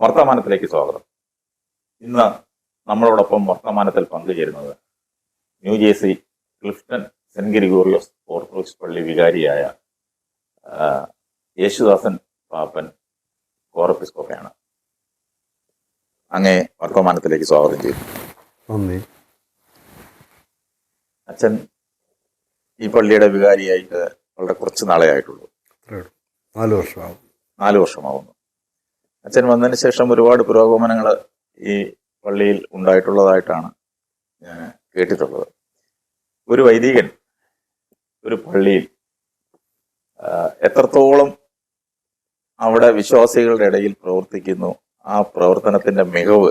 വർത്തമാനത്തിലേക്ക് സ്വാഗതം. ഇന്ന് നമ്മളോടൊപ്പം വർത്തമാനത്തിൽ പങ്കുചേരുന്നത് New Jersey Clifton Saint Gregorios Orthodox പള്ളി വികാരിയായ യേശുദാസൻ പാപ്പൻ കോറപ്പിസ്കോപ്പയാണ് അങ്ങേ വർത്തമാനത്തിലേക്ക് സ്വാഗതം ചെയ്തു. അച്ഛൻ ഈ പള്ളിയുടെ വികാരിയായിട്ട് വളരെ കുറച്ച് നാളെ ആയിട്ടുള്ളൂ. നാല് വർഷമാവും. നാല് വർഷമാവുന്നു. അച്ഛൻ വന്നതിന് ശേഷം ഒരുപാട് പുരോഗമനങ്ങൾ ഈ പള്ളിയിൽ ഉണ്ടായിട്ടുള്ളതായിട്ടാണ് ഞാൻ കേട്ടിട്ടുള്ളത്. ഒരു വൈദികൻ ഒരു പള്ളിയിൽ എത്രത്തോളം അവിടെ വിശ്വാസികളുടെ ഇടയിൽ പ്രവർത്തിക്കുന്നു ആ പ്രവർത്തനത്തിന്റെ മികവ്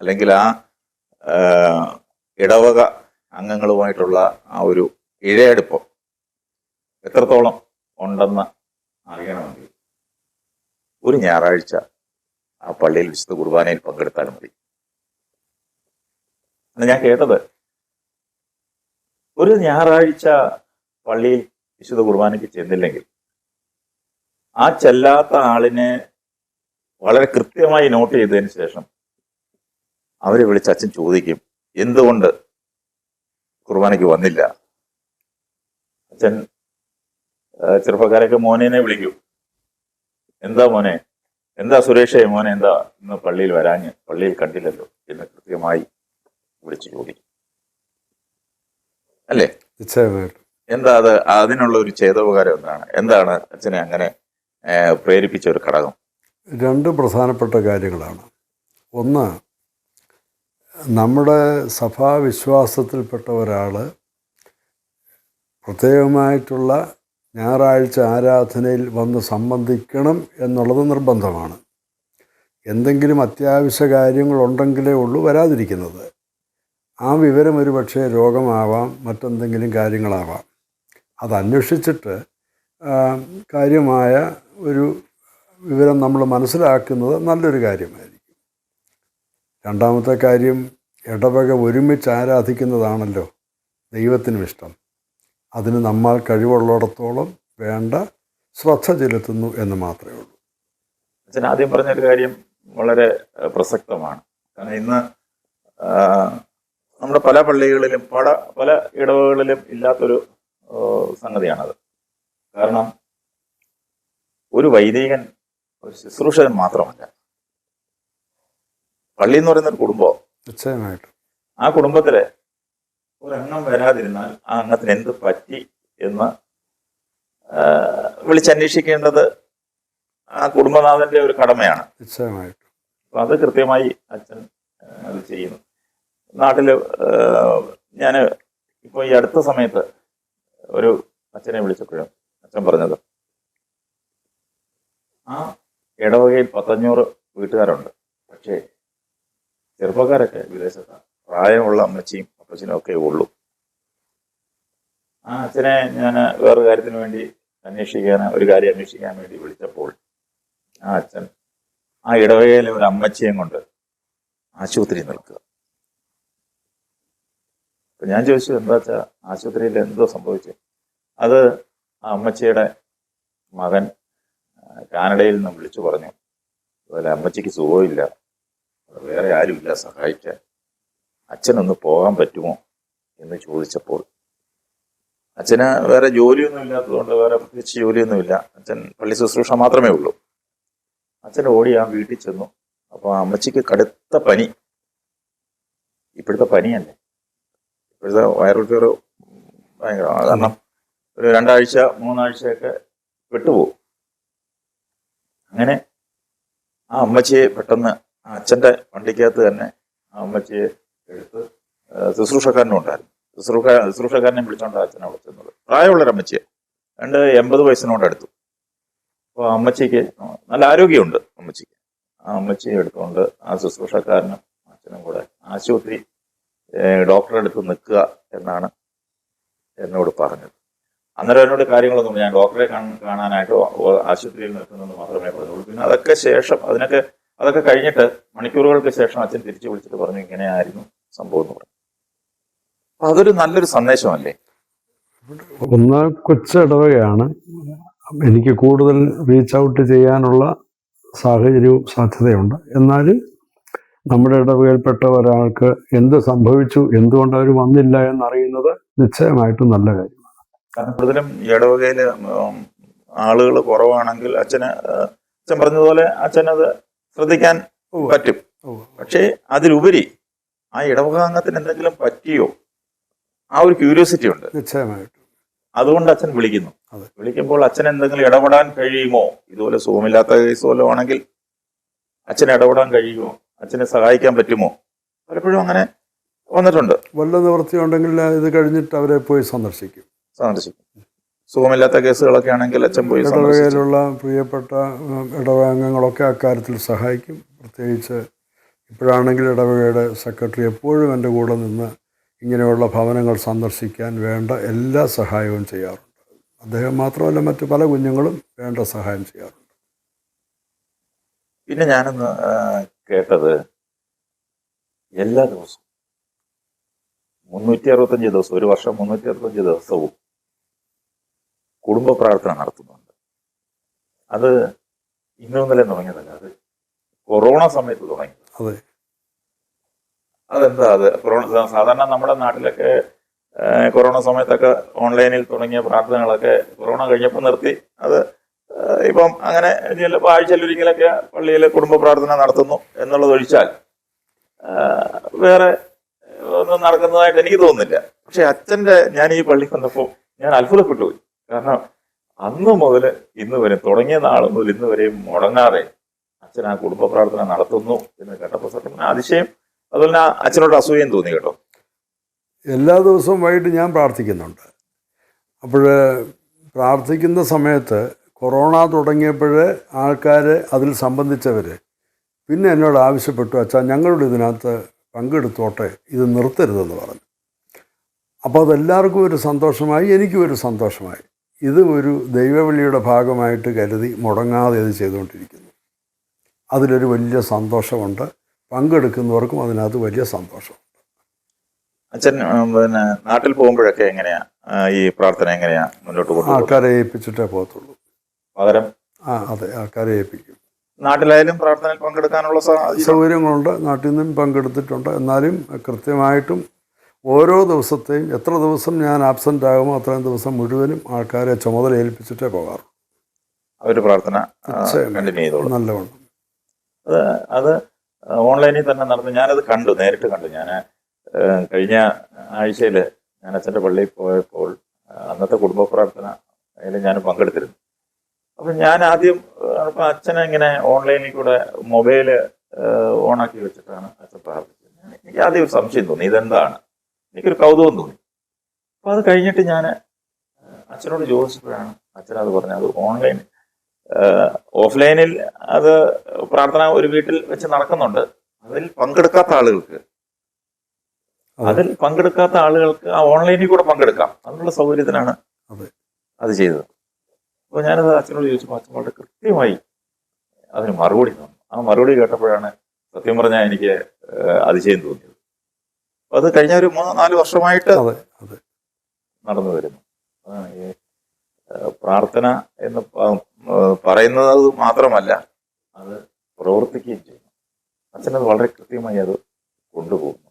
അല്ലെങ്കിൽ ആ, ഇടവക അംഗങ്ങളുമായിട്ടുള്ള ആ ഒരു ഇഴയെടുപ്പം എത്രത്തോളം ഉണ്ടെന്ന് അറിയണമെങ്കിൽ ഒരു ഞായറാഴ്ച ആ പള്ളിയിൽ വിശുദ്ധ കുർബാനയിൽ പങ്കെടുത്താൽ മതി. ഞാൻ കേട്ടത് ഒരു ഞായറാഴ്ച പള്ളിയിൽ വിശുദ്ധ കുർബാനയ്ക്ക് ചെന്നില്ലെങ്കിൽ ആ ചെല്ലാത്ത ആളിനെ വളരെ കൃത്യമായി നോട്ട് ചെയ്തതിന് ശേഷം അവരെ വിളിച്ച് അച്ഛൻ ചോദിക്കും എന്തുകൊണ്ട് കുർബാനയ്ക്ക് വന്നില്ല? അച്ഛൻ ചെറുപ്പക്കാരൊക്കെ മോനെ വിളിക്കും. എന്താ മോനെ? എന്താ സുരേഷേ മോനെ എന്താ? ഇന്ന് പള്ളിയിൽ വരാഞ്ഞ് പള്ളിയിൽ കണ്ടില്ലല്ലോ എന്ന് കൃത്യമായി വിളിച്ചു ചോദിക്കും അല്ലേ? എന്താ അത്? അതിനുള്ള ഒരു ചേതോപകാരം എന്താണ്? എന്താണ് അച്ഛനെ അങ്ങനെ പ്രേരിപ്പിച്ച ഒരു ഘടകം? രണ്ട് പ്രധാനപ്പെട്ട കാര്യങ്ങളാണ്. ഒന്ന് നമ്മുടെ സഭാവിശ്വാസത്തിൽപ്പെട്ട ഒരാൾ പ്രത്യേകമായിട്ടുള്ള ഞായറാഴ്ച ആരാധനയിൽ വന്ന് സംബന്ധിക്കണം എന്നുള്ളത് നിർബന്ധമാണ്. എന്തെങ്കിലും അത്യാവശ്യ കാര്യങ്ങളുണ്ടെങ്കിലേ ഉള്ളൂ വരാതിരിക്കുന്നത്. ആ വിവരം ഒരു പക്ഷേ രോഗമാവാം മറ്റെന്തെങ്കിലും കാര്യങ്ങളാവാം. അതന്വേഷിച്ചിട്ട് കാര്യമായ ഒരു വിവരം നമ്മൾ മനസ്സിലാക്കുന്നത് നല്ലൊരു കാര്യമായിരിക്കും. രണ്ടാമത്തെ കാര്യം ഇടവക ഒരുമിച്ച് ആരാധിക്കുന്നതാണല്ലോ ദൈവത്തിനും ഇഷ്ടം അതിന് നമ്മൾ കഴിവുള്ളിടത്തോളം വേണ്ട ശ്രദ്ധ ചെലുത്തുന്നു എന്ന് മാത്രമേ ഉള്ളൂ. അച്ഛൻ ആദ്യം പറഞ്ഞൊരു കാര്യം വളരെ പ്രസക്തമാണ്. കാരണം ഇന്ന് നമ്മുടെ പല പള്ളികളിലും പല പല ഇടവകളിലും ഇല്ലാത്തൊരു സംഗതിയാണത്. കാരണം ഒരു വൈദികൻ ഒരു ശുശ്രൂഷകൻ മാത്രമല്ല. പള്ളി എന്ന് പറയുന്ന ഒരു കുടുംബം നിശ്ചയമായിട്ടും. ആ കുടുംബത്തിലെ ഒരെണ്ണം വരാതിരുന്നാൽ ആ അംഗത്തിന് എന്ത് പറ്റി എന്ന് വിളിച്ചന്വേഷിക്കേണ്ടത് ആ കുടുംബനാഥന്റെ ഒരു കടമയാണ്. നിശ്ചയമായിട്ടും. അപ്പൊ അത് കൃത്യമായി അച്ഛൻ അത് ചെയ്യുന്നു. നാട്ടിൽ ഞാൻ ഇപ്പൊ ഈ അടുത്ത സമയത്ത് ഒരു അച്ഛനെ വിളിച്ചപ്പോഴും അച്ഛൻ പറഞ്ഞത് ആ ഇടവകയിൽ പത്തഞ്ഞൂറ് വീട്ടുകാരുണ്ട്. പക്ഷേ ചെറുപ്പക്കാരൊക്കെ വിദേശത്താണ് പ്രായമുള്ള അമ്മച്ചിയും ഒക്കെ ഉള്ളൂ. ആ അച്ഛനെ ഞാൻ വേറെ കാര്യത്തിന് വേണ്ടി അന്വേഷിക്കാൻ ഒരു കാര്യം അന്വേഷിക്കാൻ വേണ്ടി വിളിച്ചപ്പോൾ ആ അച്ഛൻ ആ ഇടവകയിലെ ഒരു അമ്മച്ചിയും കൊണ്ട് ആശുപത്രി നിൽക്കുക. അപ്പൊ ഞാൻ ചോദിച്ചു എന്താ വെച്ചാ ആശുപത്രിയിൽ എന്തോ സംഭവിച്ചു? അത് ആ അമ്മച്ചിയുടെ മകൻ കാനഡയിൽ നിന്ന് വിളിച്ചു പറഞ്ഞു. അതുപോലെ അമ്മച്ചിക്ക് സുഖമില്ല. വേറെ ആരുമില്ല സഹായിക്കാൻ. അച്ഛനൊന്ന് പോകാൻ പറ്റുമോ എന്ന് ചോദിച്ചപ്പോൾ അച്ഛന് വേറെ ജോലിയൊന്നും ഇല്ലാത്തതുകൊണ്ട് വേറെ പ്രത്യേകിച്ച് ജോലിയൊന്നുമില്ല അച്ഛൻ പള്ളി ശുശ്രൂഷ മാത്രമേ ഉള്ളൂ. അച്ഛൻ ഓടി ആ വീട്ടിൽ ചെന്നു. അപ്പൊ ആ അമ്മച്ചിക്ക് കടുത്ത പനി. ഇപ്പോഴത്തെ പനിയല്ലേ? ഇപ്പോഴത്തെ വൈറൽ ഫീവർ ഭയങ്കര കാരണം ഒരു രണ്ടാഴ്ച മൂന്നാഴ്ചയൊക്കെ വിട്ടുപോകും അങ്ങനെ ആ അമ്മച്ചിയെ പെട്ടെന്ന് അച്ഛന്റെ വണ്ടിക്കകത്ത് തന്നെ ആ അമ്മച്ചിയെ എടുത്ത് ശുശ്രൂഷക്കാരനും ഉണ്ടായിരുന്നു. ശുശ്രൂഷ ശുശ്രൂഷക്കാരനെ വിളിച്ചോണ്ട് അച്ഛനെ അവിടെ ചെന്നത് പ്രായമുള്ളൊരു അമ്മച്ചിയെ. രണ്ട് എൺപത് വയസ്സിനോട് അടുത്തു. അപ്പോൾ അമ്മച്ചിക്ക് നല്ല ആരോഗ്യമുണ്ട് അമ്മച്ചിക്ക്. ആ അമ്മച്ചിയെ എടുത്തുകൊണ്ട് ആ ശുശ്രൂഷക്കാരനും അച്ഛനും കൂടെ ആശുപത്രി ഡോക്ടറെ അടുത്ത് നിൽക്കുക എന്നാണ് എന്നോട് പറഞ്ഞത്. അന്നേരം എന്നോട് കാര്യങ്ങളൊന്നും ഞാൻ ഡോക്ടറെ കാണാനായിട്ടോ ആശുപത്രിയിൽ നിൽക്കുന്നെന്ന് മാത്രമേ പറഞ്ഞുള്ളൂ. പിന്നെ അതൊക്കെ ശേഷം അതിനൊക്കെ അതൊക്കെ കഴിഞ്ഞിട്ട് മണിക്കൂറുകൾക്ക് ശേഷം അച്ഛൻ തിരിച്ചു വിളിച്ചിട്ട് പറഞ്ഞു ഇങ്ങനെയായിരുന്നു. സംഭവം എന്ന് പറയും. അതൊരു നല്ലൊരു സന്ദേശമല്ലേ? ഒന്ന് കൊച്ചിടവകയാണ് എനിക്ക് കൂടുതൽ റീച്ച് ഔട്ട് ചെയ്യാനുള്ള സാഹചര്യവും സാധ്യതയുണ്ട്. എന്നാൽ നമ്മുടെ ഇടവകയിൽപ്പെട്ട ഒരാൾക്ക് എന്ത് സംഭവിച്ചു എന്തുകൊണ്ട് അവർ വന്നില്ല എന്നറിയുന്നത് നിശ്ചയമായിട്ടും നല്ല കാര്യമാണ്. കാരണം കൂടുതലും ഇടവകയിൽ ഇടവകയിൽ ആളുകൾ കുറവാണെങ്കിൽ അച്ഛന് അച്ഛൻ പറഞ്ഞതുപോലെ അച്ഛനത് ശ്രദ്ധിക്കാൻ പറ്റും. പക്ഷേ അതിലുപരി ആ ഇടവകാംഗത്തിന് എന്തെങ്കിലും പറ്റിയോ? ആ ഒരു ക്യൂരിയോസിറ്റി ഉണ്ട്. നിശ്ചയമായിട്ടും. അതുകൊണ്ട് അച്ഛൻ വിളിക്കുന്നു. വിളിക്കുമ്പോൾ അച്ഛൻ എന്തെങ്കിലും ഇടപെടാൻ കഴിയുമോ? ഇതുപോലെ സുഖമില്ലാത്ത കേസ് വല്ലതും ആണെങ്കിൽ അച്ഛൻ ഇടപെടാൻ കഴിയുമോ? അച്ഛനെ സഹായിക്കാൻ പറ്റുമോ? പലപ്പോഴും അങ്ങനെ വന്നിട്ടുണ്ട്. വല്ല നിവൃത്തിയുണ്ടെങ്കിൽ ഇത് കഴിഞ്ഞിട്ട് അവരെ പോയി സന്ദർശിക്കും. സന്ദർശിക്കും. സുഖമില്ലാത്ത കേസുകളൊക്കെ ആണെങ്കിൽ അച്ഛൻ പോയി ഇടവകയിലുള്ള പ്രിയപ്പെട്ട ഇടവകാംഗങ്ങളൊക്കെ അക്കാര്യത്തിൽ സഹായിക്കും. പ്രത്യേകിച്ച് ഇപ്പോഴാണെങ്കിൽ ഇടവകയുടെ സെക്രട്ടറി എപ്പോഴും എന്റെ കൂടെ നിന്ന് ഇങ്ങനെയുള്ള ഭവനങ്ങൾ സന്ദർശിക്കാൻ വേണ്ട എല്ലാ സഹായവും ചെയ്യാറുണ്ട്. അദ്ദേഹം മാത്രമല്ല മറ്റു പല കുഞ്ഞുങ്ങളും വേണ്ട സഹായം ചെയ്യാറുണ്ട്. പിന്നെ ഞാനൊന്ന് കേട്ടത് എല്ലാ ദിവസവും മുന്നൂറ്റി അറുപത്തഞ്ച് ദിവസം ഒരു വർഷം മുന്നൂറ്റി അറുപത്തഞ്ച് ദിവസവും കുടുംബ പ്രാർത്ഥന നടത്തുന്നുണ്ട്. അത് ഇന്നലെ തുടങ്ങിയതല്ല അത് കൊറോണ സമയത്ത് തുടങ്ങി. അതെ. അതെന്താ അത്? സാധാരണ നമ്മുടെ നാട്ടിലൊക്കെ കൊറോണ സമയത്തൊക്കെ ഓൺലൈനിൽ തുടങ്ങിയ പ്രാർത്ഥനകളൊക്കെ കൊറോണ കഴിഞ്ഞപ്പോൾ നിർത്തി. അത് ഇപ്പം അങ്ങനെ ചിലപ്പോൾ ആഴ്ചയിലൊരിക്കലൊക്കെ പള്ളിയിൽ കുടുംബ പ്രാർത്ഥന നടത്തുന്നു എന്നുള്ളത് ഒഴിച്ചാൽ വേറെ ഒന്നും നടക്കുന്നതായിട്ട് എനിക്ക് തോന്നുന്നില്ല. പക്ഷെ അച്ഛന്റെ ഞാൻ ഈ പള്ളി വന്നപ്പോൾ ഞാൻ അത്ഭുതപ്പെട്ടു പോയി. കാരണം അന്ന് മുതൽ ഇന്ന് വരെ തുടങ്ങിയ നാൾ മുതൽ ഇന്ന് വരെയും മുടങ്ങാതെ അച്ഛൻ ആ കുടുംബ പ്രാർത്ഥന നടത്തുന്നു എന്ന് കേട്ടപ്പോൾ സത്യം അതിശയം. അതുപോലെ തന്നെ അച്ഛനോട് അസൂയം തോന്നി കേട്ടോ. എല്ലാ ദിവസവും വൈകിട്ട് ഞാൻ പ്രാർത്ഥിക്കുന്നുണ്ട്. അപ്പോൾ പ്രാർത്ഥിക്കുന്ന സമയത്ത് കൊറോണ തുടങ്ങിയപ്പോൾ ആൾക്കാർ അതിൽ സംബന്ധിച്ചവർ പിന്നെ എന്നോട് ആവശ്യപ്പെട്ടു അച്ഛാ ഞങ്ങളുടെ ഇതിനകത്ത് പങ്കെടുത്തോട്ടെ ഇത് നിർത്തരുതെന്ന് പറഞ്ഞു. അപ്പോൾ അതെല്ലാവർക്കും ഒരു സന്തോഷമായി എനിക്കും ഒരു സന്തോഷമായി. ഇത് ഒരു ദൈവവിളിയുടെ ഭാഗമായിട്ട് കരുതി മുടങ്ങാതെ ഇത് ചെയ്തുകൊണ്ടിരിക്കുന്നു. അതിലൊരു വലിയ സന്തോഷമുണ്ട്. പങ്കെടുക്കുന്നവർക്കും അതിനകത്ത് വലിയ സന്തോഷം. അച്ഛൻ പിന്നെ നാട്ടിൽ പോകുമ്പോഴൊക്കെ എങ്ങനെയാ? ഈ പ്രാർത്ഥന എങ്ങനെയാ മുന്നോട്ട് പോകുന്നത്? ആൾക്കാരെ ഏൽപ്പിച്ചിട്ടേ പോകത്തുള്ളൂ. പകരം? ആ അതെ ആൾക്കാരെ ഏൽപ്പിക്കും. നാട്ടിലായാലും പ്രാർത്ഥനയിൽ പങ്കെടുക്കാനുള്ള സൗകര്യങ്ങളുണ്ട്. നാട്ടിൽ നിന്നും പങ്കെടുത്തിട്ടുണ്ട്. എന്നാലും കൃത്യമായിട്ടും ഓരോ ദിവസത്തെയും എത്ര ദിവസം ഞാൻ ആബ്സെന്റ് ആകുമോ അത്രയും ദിവസം മുഴുവനും ആൾക്കാരെ ചുമതല ഏൽപ്പിച്ചിട്ടേ പോകാറുള്ളൂ. അവർ പ്രാർത്ഥന നല്ലവണ്ണം. അത് അത് ഓൺലൈനിൽ തന്നെ നടന്നു. ഞാനത് കണ്ടു നേരിട്ട് കണ്ടു. ഞാൻ കഴിഞ്ഞ ആഴ്ചയിൽ ഞാൻ അച്ഛന്റെ പള്ളിയിൽ പോയപ്പോൾ അന്നത്തെ കുടുംബ പ്രാർത്ഥന അതിൽ ഞാൻ പങ്കെടുത്തിരുന്നു. അപ്പം ഞാൻ ആദ്യം അപ്പം അച്ഛനെ ഇങ്ങനെ ഓൺലൈനിൽ കൂടെ മൊബൈൽ ഓണാക്കി വെച്ചിട്ടാണ് അച്ഛൻ പ്രാർത്ഥിച്ചത്. എനിക്ക് ആദ്യം ഒരു സംശയം തോന്നി ഇതെന്താണ്? എനിക്കൊരു കൗതുകം തോന്നി. അപ്പം അത് കഴിഞ്ഞിട്ട് ഞാൻ അച്ഛനോട് ചോദിച്ചപ്പോഴാണ് അച്ഛനത് പറഞ്ഞത്. ഓൺലൈൻ ഓഫ്ലൈനിൽ അത് പ്രാർത്ഥന ഒരു വീട്ടിൽ വെച്ച് നടക്കുന്നുണ്ട്. അതിൽ പങ്കെടുക്കാത്ത ആളുകൾക്ക്. അതിൽ പങ്കെടുക്കാത്ത ആളുകൾക്ക് ആ ഓൺലൈനിൽ കൂടെ പങ്കെടുക്കാം. അതിനുള്ള സൗകര്യത്തിനാണ് അതെ. അത് ചെയ്തത്. അപ്പോൾ ഞാനത് അച്ഛനോട് ചോദിച്ചപ്പോൾ അച്ഛൻ വളരെ കൃത്യമായി അതിന് മറുപടി തന്നു. ആ മറുപടി കേട്ടപ്പോഴാണ് സത്യം പറഞ്ഞാൽ എനിക്ക് അതിശയം തോന്നിയത്. അപ്പൊ അത് കഴിഞ്ഞ ഒരു മൂന്ന് നാല് വർഷമായിട്ട് നടന്നു വരുന്നു. പ്രാർത്ഥന എന്ന് പ- അത് പറയുന്നത് മാത്രമല്ല അത് പ്രവർത്തിക്കുകയും ചെയ്യുന്നു അച്ഛനത് വളരെ കൃത്യമായി അത് കൊണ്ടുപോകും.